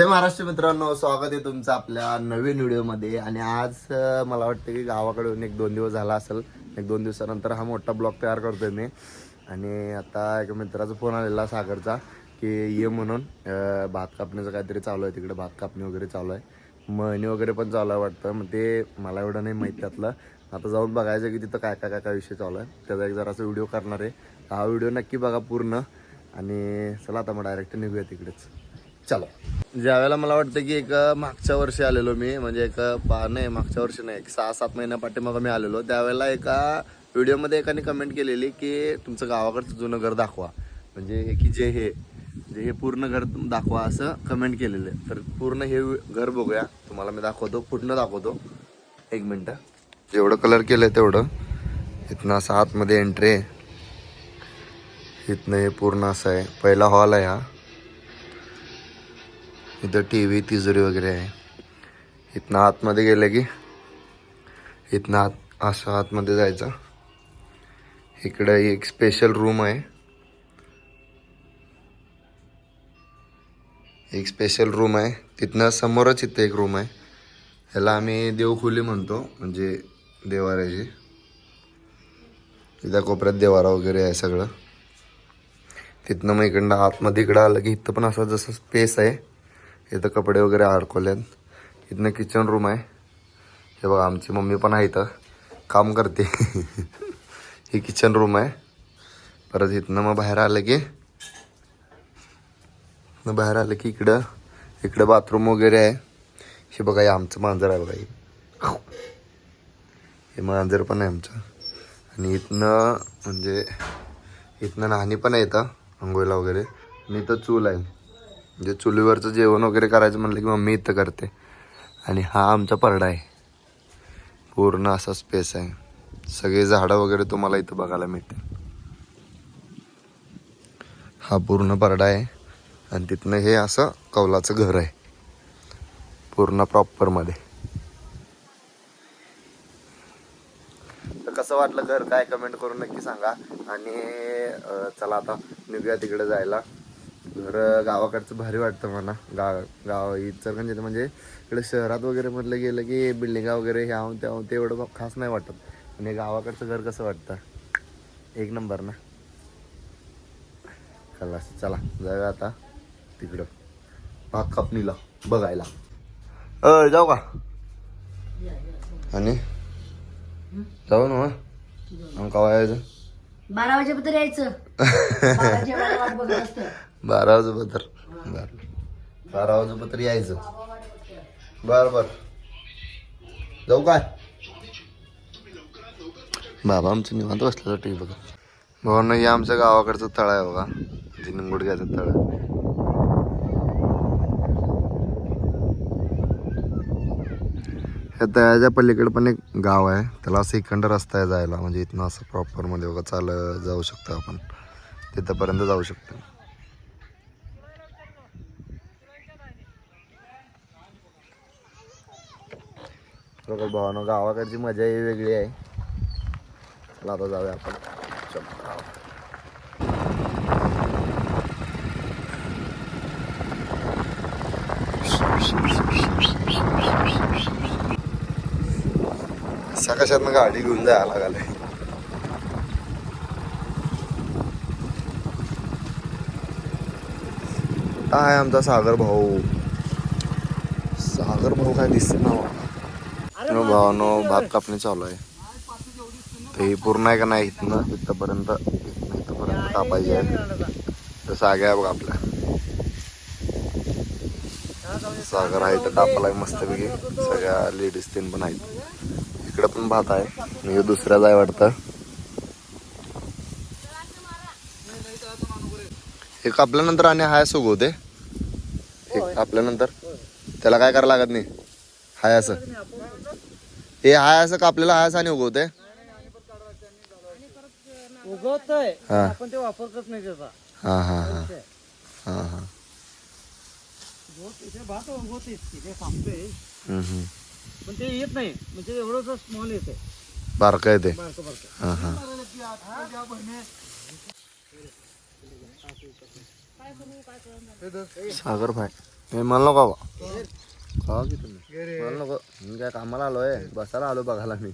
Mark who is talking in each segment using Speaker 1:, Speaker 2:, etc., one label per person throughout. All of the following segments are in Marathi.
Speaker 1: जय महाराष्ट्र मित्रांनो स्वागत आहे तुमचं आपल्या नवीन व्हिडिओमध्ये. आणि आज मला वाटतं की गावाकडून एक दोन दिवस झाला असेल. एक दोन दिवसानंतर हा मोठा ब्लॉग तयार करतोय मी. आणि आता एका मित्राचा फोन आलेला सागरचा की ये म्हणून भात कापण्याचं काहीतरी चालू आहे तिकडे भात कापणी वगैरे चालू आहे. मळणी वगैरे पण चालू आहे वाटतं मग ते मला एवढं नाही माहीत त्यातलं. आता जाऊन बघायचं की तिथं काय काय काय काय विषय चालू आहे. त्याचा एक जरासा व्हिडिओ करणार आहे. हा व्हिडिओ नक्की बघा पूर्ण. आणि चला आता मग डायरेक्ट निघूया तिकडेच. चला. ज्यावेळेला मला वाटतं की एक मागच्या वर्षी आलेलो मी म्हणजे एक पा नाही मागच्या वर्षी नाही एक सहा सात महिन्या पाठीमागं मी आलेलो. त्यावेळेला एका व्हिडिओमध्ये एकाने कमेंट केलेली की तुमचं गावाकडचं जुनं घर दाखवा. म्हणजे की जे हे जे हे पूर्ण घर दाखवा असं कमेंट केलेलं. आहे तर पूर्ण हे घर बघूया. तुम्हाला मी दाखवतो पूर्ण दाखवतो. एक मिनटं. जेवढं कलर केलं आहे तेवढं. इथनं असं आतमध्ये एंट्री आहे इथनं हे पूर्ण असं आहे. पहिला हॉल आहे हा. इथं टी व्ही तिजोरी वगैरे आहे इथनं आतमध्ये गेलं की इथनं आत असं आतमध्ये जायचं। इकडं एक स्पेशल रूम आहे। एक स्पेशल रूम आहे। तिथनं समोरच इथं एक रूम आहे। ह्याला आम्ही देवखुली म्हणतो म्हणजे देवाऱ्याची। इथं कोपऱ्यात देवारा वगैरे आहे सगळं। तिथनं मग इकडनं आतमध्ये इकडं आलं की इथं पण असं जसं स्पेस आहे इथं कपडे वगैरे अडकवल्यात इथनं किचन रूम आहे. हे बघा आमची मम्मी पण आहे इथं. काम करते. ही किचन रूम आहे. परत इथनं मग बाहेर आलं की मग बाहेर आलं की इकडं इकडं बाथरूम वगैरे आहे. हे बघा हे आमचं मांजर आहे बघा हे. हे मांजर पण आहे आमचं. आणि इथनं म्हणजे इथनं नाणी पण आहे इथं अंघोळीला वगैरे. आणि इथं चूल आहे. म्हणजे चुलीवरचं जेवण वगैरे करायचं म्हणलं की मम्मी इथं करते. आणि हा आमचा परडा आहे. पूर्ण असा स्पेस आहे. सगळे झाडं वगैरे तुम्हाला इथं बघायला मिळते हा पूर्ण परडा आहे. आणि तिथनं हे असं कौलाचं घर आहे. पूर्ण प्रॉपरमध्ये तर कसं वाटलं घर? काय कमेंट करून नक्की सांगा. आणि चला आता निघूया तिकडे जायला. घर गावाकडचं भारी वाटतं मला. गाव गाव इचलकरंजीत म्हणजे इकडे शहरात वगैरे म्हटलं गेलं की बिल्डिंगा वगैरे ह्या त्या ते एवढं खास नाही वाटत. आणि गावाकडचं घर कसं वाटतं? एक नंबर ना? चला चला जाऊया आता तिकडं. भाग कापणीला बघायला. अ जाऊ का? आणि? जाऊ ना मग. कवा यायचं
Speaker 2: बारा वाजेपर्यंत यायचं.
Speaker 1: बारा वाजेपत्र बर. बारा वाजेपत्र यायचं. बर बर. जाऊ काय? बाबा आमचं निवांत बसलं टी बघा भाऊ हे आमच्या गावाकडचं तळ आहे बघा. जिनंगुडग्याचं तळ या तळ्याच्या पलीकडे पण एक गाव आहे. त्याला असं इकडं रस्ता आहे जायला. म्हणजे इथनं असं प्रॉपरमध्ये बघा चाल जाऊ शकतो आपण. तिथंपर्यंत जाऊ शकतो. बरोबर भावानं गावाकडची मजा ही वेगळी आहे. चला आता जाऊया आपण. सकाशात गाडी घेऊन जायला लागले आहे आमचा सागर भाऊ? सागर भाऊ काय दिसते ना मला नो भावानो भात कापणी चालू आहे. ते ही पूर्ण आहे का नाही इथनं इथपर्यंत इथपर्यंत कापायची आहे. तर सागे आहे बघा आपल्या. सागर आहे तर कापायला मस्तपैकी. सगळ्या लेडीज तीन पण आहेत. इकडं पण भात आहे. म्हणजे दुसऱ्याच आहे वाटतं. हे कापल्यानंतर आणि हाय सुगवते हे कापल्यानंतर. त्याला काय करायला लागत नाही? हाय असं. हे हाय असं कापलेलं हाय असं आणि उगवते
Speaker 3: उगवतय.
Speaker 1: हा.
Speaker 3: आपण ते वापरतच नाही त्याचा.
Speaker 1: हा हा हा. हा हा.
Speaker 3: इथे भात उगवते तिथे थांबतोय.
Speaker 1: हम्म, हम्म.
Speaker 3: पण ते येत नाही. म्हणजे एवढंच स्मॉल येते
Speaker 1: बारकं आहे ते.
Speaker 3: बारकं बारकं.
Speaker 1: हा हा. सागर भाई हे मला नको बाबा. खावा की तुम्ही? मला नको. मी काय कामाला आलो आहे बसायला आलो बघायला मी.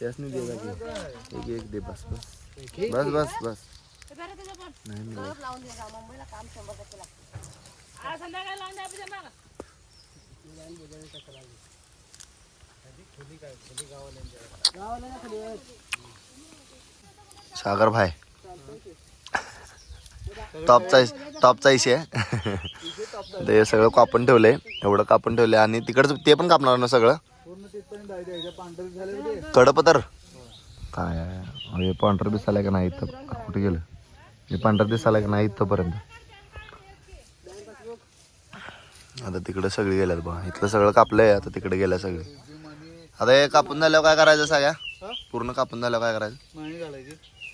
Speaker 1: तेच नाही दे बाकी एक एक दे बस बस. बस बस बस. नाही मिळत. सागर भाई. टॉपचा टॉपचा इशे आहे. ते सगळं कापून ठेवलंय. एवढं कापून ठेवलंय. आणि तिकडचं ते पण कापणार ना सगळं? कडपतर काय आहे? अरे पांढरं दिसायला का नाही इथं? कुठे गेलं? हे पांढरं दिसायला का नाही इथंपर्यंत? आता तिकडे सगळी गेल्यात बघा. इथलं सगळं कापलंय. आता तिकडे गेल्या सगळे. आता हे कापून झाल्यावर काय करायचं सगळ्या पूर्ण कापून झाल्यावर काय करायचं?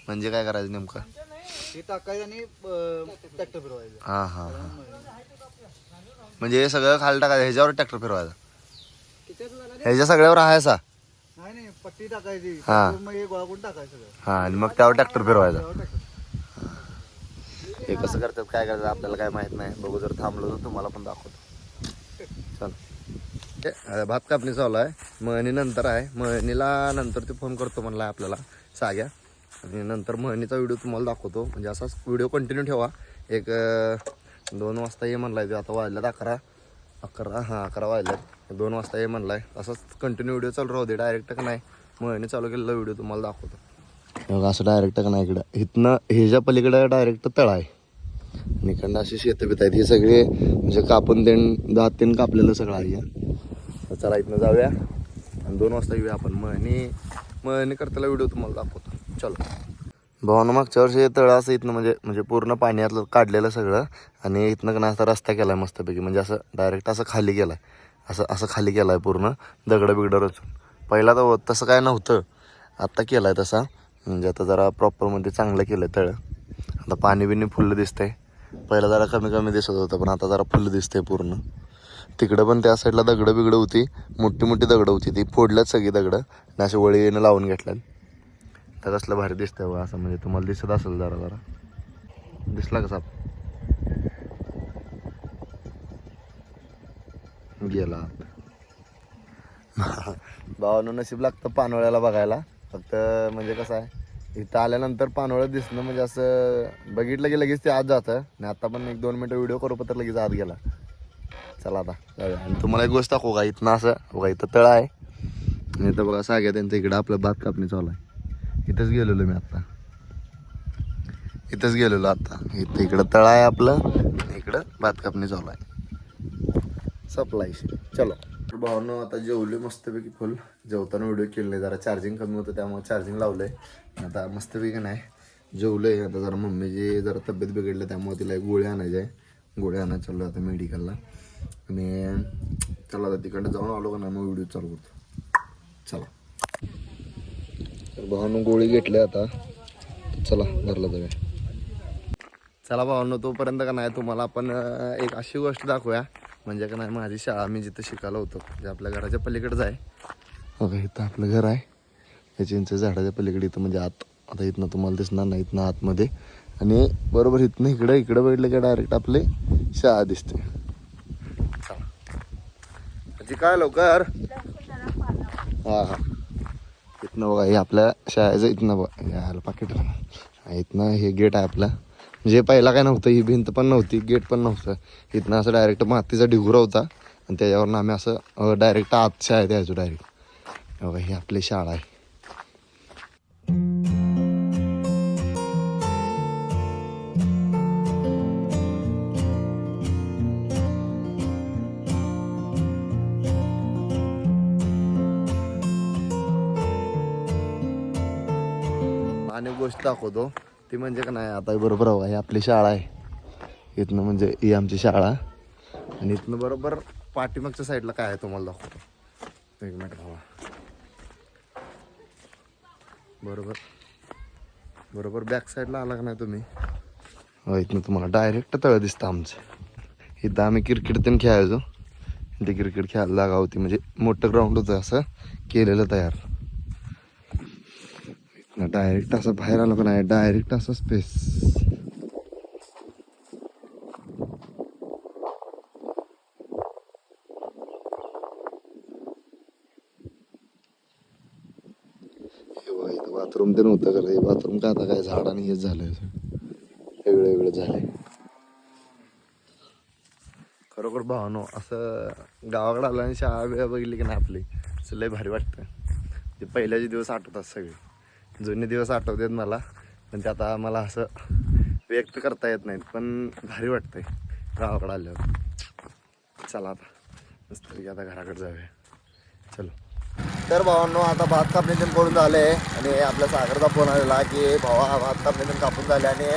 Speaker 1: म्हणजे काय करायचं नेमकं?
Speaker 3: हे टाकायचं आणि ट्रॅक्टर फिरवायचं.
Speaker 1: हा हा हा. म्हणजे हे सगळं खाली टाकायचं ह्याच्यावर ट्रॅक्टर फिरवायचा. ह्याच्या सगळ्यावर आहे असा.
Speaker 3: नाही नाही पट्टी टाकायची.
Speaker 1: हा.
Speaker 3: मग हे गोळा करून टाकायचं सगळं.
Speaker 1: हा आणि मग त्यावर ट्रॅक्टर फिरवायचा. हे कसं करतात काय करतात आपल्याला काय माहीत नाही. बघू जर थांबलो तर तुम्हाला पण दाखवतो. चल. अं, भात कापणी चालू आहे. मळणी नंतर आहे. मळणीला नंतर ते फोन करतो म्हणला आपल्याला. साग्या. आणि नंतर मळणीचा व्हिडिओ तुम्हाला दाखवतो. म्हणजे असाच व्हिडिओ कंटिन्यू ठेवा. एक दोन वाजता ये म्हणला ते. आता वाजल्यात अकरा. अकरा हां अकरा वाजल्यात. दोन वाजता ये आहे असंच कंटिन्यू व्हिडिओ चालू राहू दे. डायरेक्ट का नाही. मळणी चालू केलेला व्हिडिओ तुम्हाला दाखवतो. बघा असं डायरेक्ट का नाही इकडं. इथनं ह्याच्या पलीकडं डायरेक्ट तळ आहे. आणि इकडनं अशी शेतं बित आहेत. हे सगळे म्हणजे कापून देण दात तेन कापलेलं सगळं आहे. तर चला इथनं जाऊया. आणि दोन वाजता येऊया आपण. मळणी मळणी करताना व्हिडिओ तुम्हाला दाखवतो. चलो. भावानं मागच्या वर्षी तळं असं इथनं म्हणजे म्हणजे पूर्ण पाण्यातलं काढलेलं सगळं आणि इथनं का नाही असा रस्ता केला आहे मस्तपैकी. म्हणजे असं डायरेक्ट असं खाली केला आहे असं असं खाली केला आहे पूर्ण दगडं बिगडं रचून. पहिला तर हो- तसं काय नव्हतं. आत्ता केला आहे तसा. म्हणजे आता जरा प्रॉपरमध्ये म्हणजे चांगलं केलं आहे तळं. आता पाणी बिणी फुल्लं दिसतंय. पहिला जरा कमी कमी दिसत होतं पण आता जरा फुल्लं दिसतंय पूर्ण. तिकडं पण त्या साईडला दगडं बिगडं होती. मोठी मोठी दगडं होती ती. फोडल्यात सगळी दगडं. आणि अशी वळीनं लावून घेतल्यात. तर कसलं भारी दिसतंय बघा असं म्हणजे तुम्हाला दिसत असेल जरा जरा. दिसला का साप? गेला. भावानं नशीब लागतं पानवळ्याला बघायला. फक्त म्हणजे कसं आहे इथं आल्यानंतर पानवळ्यात दिसणं म्हणजे असं बघितलं की लगेच ते आत जातं. आणि आता पण एक दोन मिनटं व्हिडिओ करू तर लगेच आत गेला. चला आता आणि तुम्हाला एक गोष्ट दाखवू का? इथनं असं बघा इथं तळ आहे. आणि इथं बघा साग्या त्यांचं इकडं आपलं भात कापणी चालू आहे. इथंच गेलेलो मी आता. इथंच गेलेलो आता. इथं इकडं तळ आहे आपलं आणि इकडं भात कापणी चालू आहे. सप्लायशी चलो. भावनं आता जेवले मस्तपैकी फुल. जेवताना व्हिडिओ केले नाही जरा चार्जिंग कमी होतं त्यामुळे चार्जिंग लावलं आहे आता मस्तपैकी नाही जेवलंय. आता जरा मम्मीची जरा तब्येत बिघडली त्यामुळे तिला एक गोळी आणायची आहे. गोळी आणायला चाललो आता मेडिकलला आणि चला आता तिकडं जाऊन आलो का नाही मग व्हिडिओ चालू करतो. चला. भावानं गोळी घेतली आता. चला घरला जाऊया. चला भावांनो तोपर्यंत का नाही तुम्हाला आपण एक अशी गोष्ट दाखवूया. म्हणजे का नाही माझी शाळा मी जिथं शिकायला होतो जे आपल्या घराच्या पलीकडेच आहे. बघा इथं आपलं घर आहे. या चिंच झाडाच्या पलीकडे इथं म्हणजे आत. आता इथनं तुम्हाला दिसणार नाही इथनं आतमध्ये. आणि बरोबर इथनं इकडं इकडं बघितलं की डायरेक्ट आपले शाळा दिसते. चला. म्हणजे काय लवकर? हा हा. इथनं बघा हे आपल्या शाळेचं इथनं बघा. याला पाकिट इथनं हे गेट आहे आपलं. म्हणजे पहिला काय नव्हतं ही भिंत पण नव्हती गेट पण नव्हतं. इथनं असं डायरेक्ट मातीचा ढिगुरा होता आणि त्याच्यावरनं आम्ही असं डायरेक्ट आत शाळेत यायचो डायरेक्ट बघा ही आपली शाळा आहे. आणि एक गोष्ट दाखवतो. ती म्हणजे का नाही आता बरोबर हवा ही आपली शाळा आहे. इथनं म्हणजे ही आमची शाळा. आणि इथनं बरोबर पाठीमागच्या साईडला काय आहे तुम्हाला दाखवतो. एक मिनिट हवा बरोबर. बरोबर बॅक साईडला आला का नाही तुम्ही? हो इथनं तुम्हाला डायरेक्ट तळ दिसतं आमचं. इथं आम्ही क्रिकेट तेन खेळायचो. इथे क्रिकेट खेळायला जागा होती. म्हणजे मोठं ग्राउंड होतं असं. केलेलं तयार. ना डायरेक्ट असं बाहेर आलो का नाही डायरेक्ट असा स्पेस बाथरूम ते नव्हतं का? हे बाथरूम का आता काय झाड आणि हेच झालंय वेगळं वेगळं झालंय. खरोखर भावनो असं गावाकडे आलं आणि शाळा वेळा बघितली की नाही आपली? लय भारी वाटतं. ते पहिल्याचे दिवस आठवतात सगळे. जुने दिवस आठवतात मला. पण ते आता मला असं व्यक्त करता येत नाहीत. पण भारी वाटतंय. गावाकडे आल्यावर. चला आता. मस्त आता घराकडे जाऊया. चलो. तर भावांनो आता भात कापणी पण करून झाले. आणि आपल्या सागरचा फोन आलेला की भावा भात कापणी कापून झाले आणि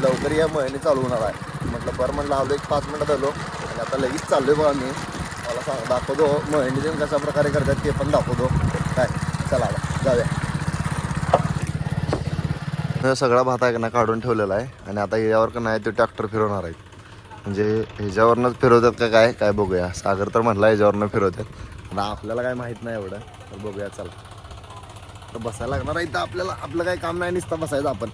Speaker 1: लवकर या महिने चालू होणार आहे. म्हटलं बरं म्हणलं आलो एक पाच मिनटं झालो आणि आता लगेच चाललोय बघा मी. मला सांग दाखवतो. महिने देऊन कशा प्रकारे करतात ते पण दाखवतो. काय? चला आता. जाऊया. सगळा भात आहे ना काढून ठेवलेला आहे. आणि आता याच्यावर का नाही ते ट्रॅक्टर फिरवणार आहेत. म्हणजे ह्याच्यावरनंच फिरवतात का काय काय बघूया. सागर तर म्हटला ह्याच्यावरनं फिरवतात. आणि आपल्याला काय माहीत नाही एवढं. तर बघूया चला. तर बसायला लागणार आहे इथं आपल्याला. आपलं काही काम नाही नुसतं बसायचं आपण.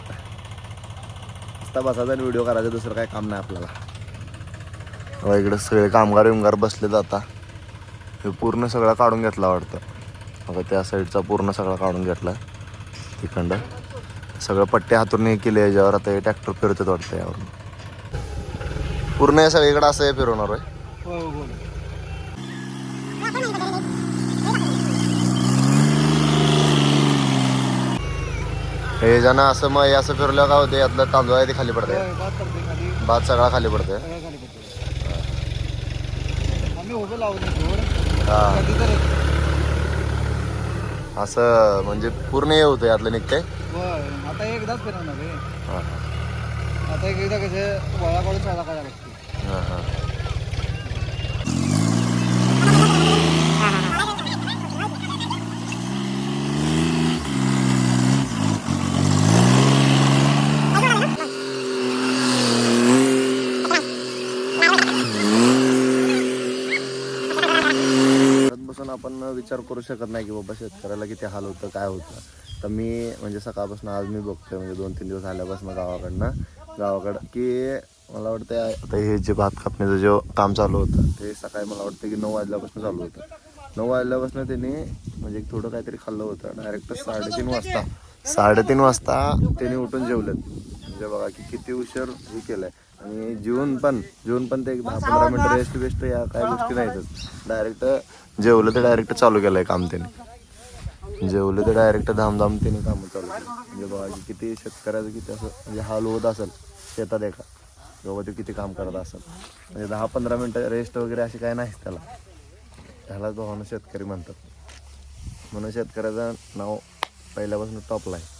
Speaker 1: नुसता बसायचा आणि व्हिडिओ करायचा दुसरं काही काम नाही आपल्याला. तेव्हा इकडे सगळे कामगार विमगार बसलेत आता. हे पूर्ण सगळं काढून घेतला वाटतं. मग त्या साईडचा पूर्ण सगळा काढून घेतला. तिखंड सगळं पट्टे हातून केले याच्यावर आता हे ट्रॅक्टर फिरतात वाटतं यावरून. पूर्ण हे सगळीकडे असं हे फिरवणार आहे
Speaker 3: हो
Speaker 1: जण असं मग असं फिरलं का होते यातलं तांदूळ आहे ते खाली पडते भात सगळा खाली पडते हा. असं म्हणजे पूर्ण हे होतं यातलं निघते
Speaker 3: होय आता एकदाच फिरवणार रे
Speaker 1: हां
Speaker 3: आता एक एकदा कसे वळा काढून साधा करायला लागते.
Speaker 1: हां हां घरात बसून आपण विचार करू शकत नाही की बाबा शेतकऱ्याला किती हाल होतं काय होतं. तर मी म्हणजे सकाळपासून आज मी बघतोय म्हणजे दोन तीन दिवस आल्यापासून गावाकडनं गावाकडं की मला वाटतं आता हे जे भात कापण्याचं जे काम चालू होतं ते सकाळी मला वाटतं की नऊ वाजल्यापासून चालू होतं. नऊ वाजल्यापासून त्यांनी म्हणजे थोडं काहीतरी खाल्लं होतं डायरेक्ट साडेतीन वाजता साडेतीन वाजता त्यांनी उठून जेवलेत. म्हणजे बघा की किती उशीर हे केलंय. आणि जेवून पण जेवून पण ते एक दहा पंधरा मिनिटं रेस्ट बेस्ट या काय गोष्टी नाहीतच. डायरेक्ट जेवलं ते डायरेक्ट चालू केलंय काम त्यांनी. जेवलं ते डायरेक्ट धामधाम त्याने कामं चालू केली. म्हणजे बघा की किती शेतकऱ्याचं किती असं म्हणजे हाल होत असेल शेतात एका किंवा ते किती काम करत असेल. म्हणजे दहा पंधरा मिनटं रेस्ट वगैरे अशी काय नाहीच त्याला. ह्यालाच भावानं शेतकरी म्हणतात. म्हणून शेतकऱ्याचं नाव पहिल्यापासून टॉपला आहे.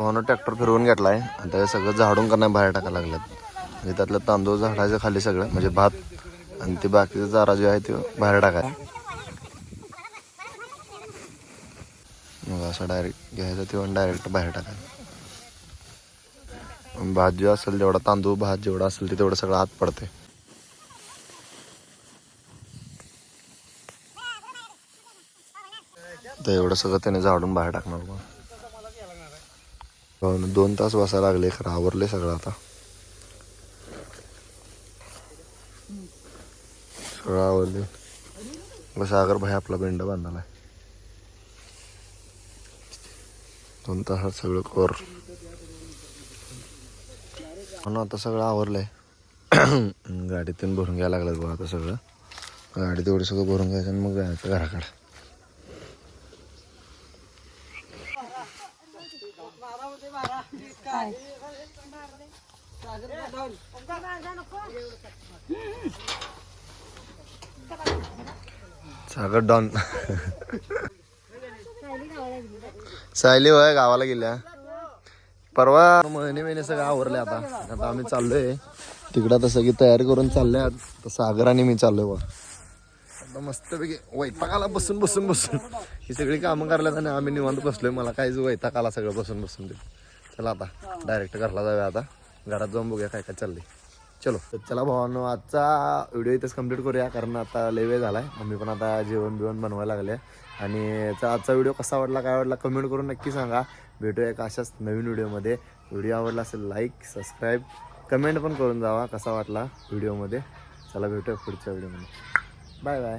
Speaker 1: भावानं ट्रॅक्टर फिरवून घेतला आहे आता सगळं झाडून करणं बाहेर टाकायला लागल्यात. म्हणजे त्यातलं तांदूळ झाडायचं खाली सगळं म्हणजे भात आणि ते बाकीचं चारा जे आहे ते बाहेर टाकाय मग असं डायरेक्ट घ्यायचं तेव्हा डायरेक्ट बाहेर टाकायचं भात जे असेल जेवढा तांदूळ भात जेवढा असेल ते तेवढं सगळं आत पडते तर एवढं सगळं त्याने झाडून बाहेर टाकणार बघा दोन तास बसायला लागले खरं आवरले सगळं आता. सगळं आवरले. मग सागर भाई आपला बेंड बांधालाय. दोन तासात सगळं कोर. म्हणून आता सगळं आवरलंय. गाडीतून भरून घ्यायला लागलं बघा आता सगळं. गाडी तेवढं सगळं भरून घ्यायचं आणि मग जायचं घराकडे. सागर डॉन. सायली होय गावाला गेल्या. परवा महिने महिने सगळं आवरले आता. आता आम्ही चाललोय. तिकडं आता सगळी तयारी करून चालले आता सागर आणि मी चाललोय बा आता मस्तपैकी वैताकाला बसून बसून बसून. ही सगळी कामं करायला आणि आम्ही निवांत बसलोय. मला काहीच वैताग आला सगळं बसून बसून ते. चला आता डायरेक्ट घरला जाऊया आता. घरात जाऊन बघूया काय काय चाललंय. चलो. तर चला भावांनो आजचा व्हिडिओ इथेच कंप्लीट करूया कारण आता लय वेळ झालाय. मम्मी पण आता जेवण बिवण बनवायला लागले आणि आजचा व्हिडिओ कसा वाटला काय वाटला कमेंट करून नक्की सांगा. भेटूया एका अशाच नवीन व्हिडिओमध्ये व्हिडिओ आवडला असेल लाईक सबस्क्राईब कमेंट पण करून जावा कसा वाटला व्हिडिओमध्ये चला भेटूया पुढच्या व्हिडिओमध्ये बाय बाय